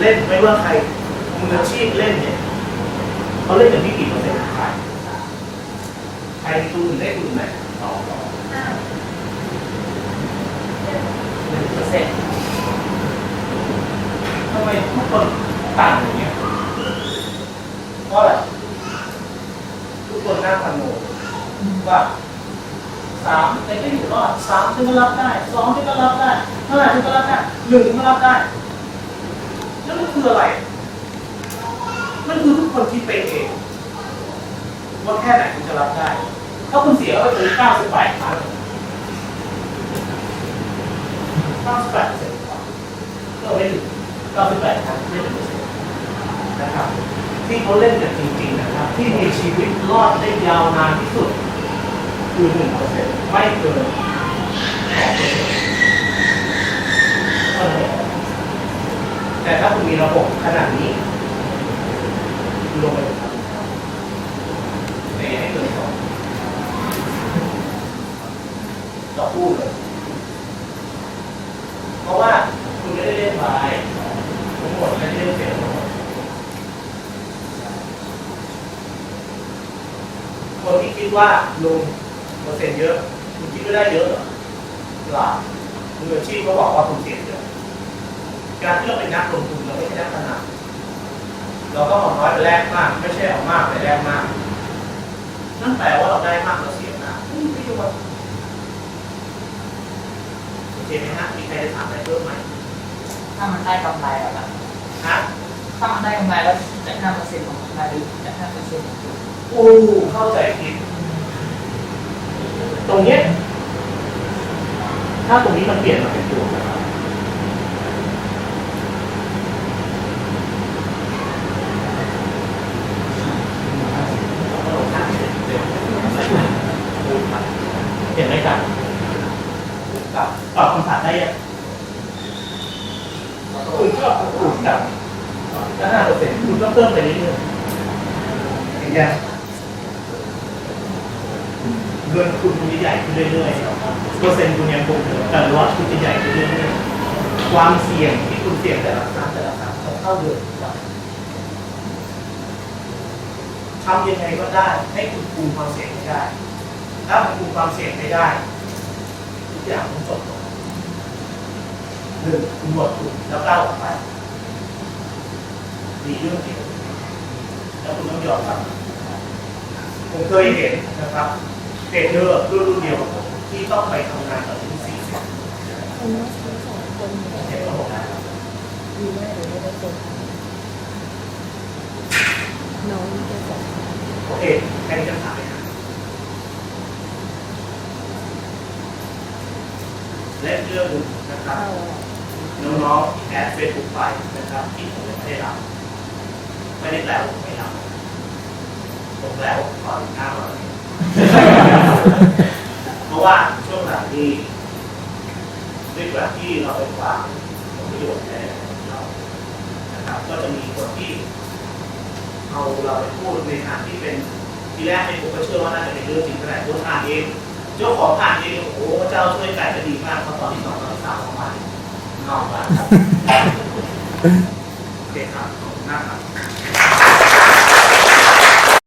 เล่นไม่ว่าใครมืออาชีพเล่นเนี่ยเขาเล่นกันที่กี่เปอร์เซ็นต์ใครใครตูนได้ตูนไหมสองหนึ่งเปอร์เซ็นต์ทำไมทุกคนต่างอย่างเงี้ยเพราะอะไรทุกคนหน้าพันโนว่าสามในก็อยู่รอดสามถึงก็รับได้สองถึงก็รับได้ห้าถึงก็รับได้หนึ่งถึงก็รับได้ แล้วมันคืออะไรมันคือทุกคนคิดไปเอง ว่าแค่ไหนคุณจะรับได้ ถ้าคุณเสียไปถึง98ครั้ง98เปอร์เซ็นต์ก็ไม่ถึง98ครั้งไม่ถึงเปอร์เซ็นต์นะครับ ที่เขาเล่นกันจริงๆนะครับ ที่มีชีวิตรอดได้ยาวนานที่สุด คือ1เปอร์เซ็นต์ไม่เกิน2เปอร์เซ็นต์เท่านั้นเองแต่ถ้าคุณมี ระบบขนาดนี้ลงไปเลยครับไม่ให้เกินสองต่อพูดเลยเพราะว่าคุณไม่ได้เล่นบายทั้งหมดไม่ได้เล่นเสียทั้งหมดคนที่คิดว่าลงเปอร์เซ็นต์เยอะ คุณคิดว่าได้เยอะหรอเปล่ามืออาชีพเขาบอกว่าคุณเสียเยอะ การที่เราเป็นนักลงทุนเราไม่ใช่นักพนันเราก็เอาน้อยไปแลกมาก ไม่ใช่เอามากไปแลกมาก นั่นแปลว่าเราได้มากเราเสียมากไม่มีประโยชน์โอเคไหมฮะมีใครจะถามอะไรเพิ่มไหมถ้ามันได้กำไรอะครับฮะถ้ามันได้กำไรแล้วจะห้าเปอร์เซ็นต์ของกำไรหรือจะห้าเปอร์เซ็นต์ของทุนโอ้เข้าใจผิดตรงเนี้ยถ้าตรงนี้มันเปลี่ยนมาเป็นตัวนะครับเปลี่ยนได้กัน กับตอบคำถามได้ยังคุณก็ถูกกับก็ห้าเปอร์เซ็นต์คุณก็เพิ่มไปเรื่อยๆอย่างเงี้ยเงินคุณคุณจะใหญ่ขึ้นเรื่อยๆเปอร์เซ็นต์คุณยังคงเดิมแต่ลอสคุณจะใหญ่ขึ้นเรื่อยๆความเสี่ยงที่คุณเสี่ยงแต่ละครั้งแต่ละครั้งต้องเท่าเดิมครับทำยังไงก็ได้ ให้คุณคุมความเสี่ยงให้ได้ ถ้าคุณคุมความเสี่ยงให้ได้ทุก อย่างมันจบลงหนึ่งคุณหมดทุนแล้วก้าวออกไปมีเรื่องเดียวแล้วคุณต้องยอมรับผมเคยเห็นนะครับเทรดเดอร์รุ่นรุ่นเดียวกับผมที่ต้องไปทำงานต่อถึงสี่สิบคนนั้นทั้งสองคนเนี่ยเห็นระบบนะครับดีมากเลยไม่ได้เจอน้องแค่สองโอเคแค่นี้จะถามเลยครับ และเรื่องหนึ่งนะครับเข้าอะน้องๆแอดเฟซบุ๊กไปนะครับที่ผมยังไม่ได้รับไม่ได้แปลว่าผมไม่รับผมแปลว่าผมขออีกหน้ามาเลยเพราะว่าช่วงหลังที่ด้วยแบบที่เราไปวางผลประโยชน์ในเรานะครับ ก็จะมีคนที่เอาเราไปพูดในทางที่เป็นทีแรกเนี่ยผมก็เชื่อว่าน่าจะเป็นเรื่องจริงก็ได้ตัวอ่านเอง เจ้าของผ่านเองโอ้เจ้าช่วยไก่ก็ดีมากเพราะตอนที่สองตอนที่สามของมานอกบ้าน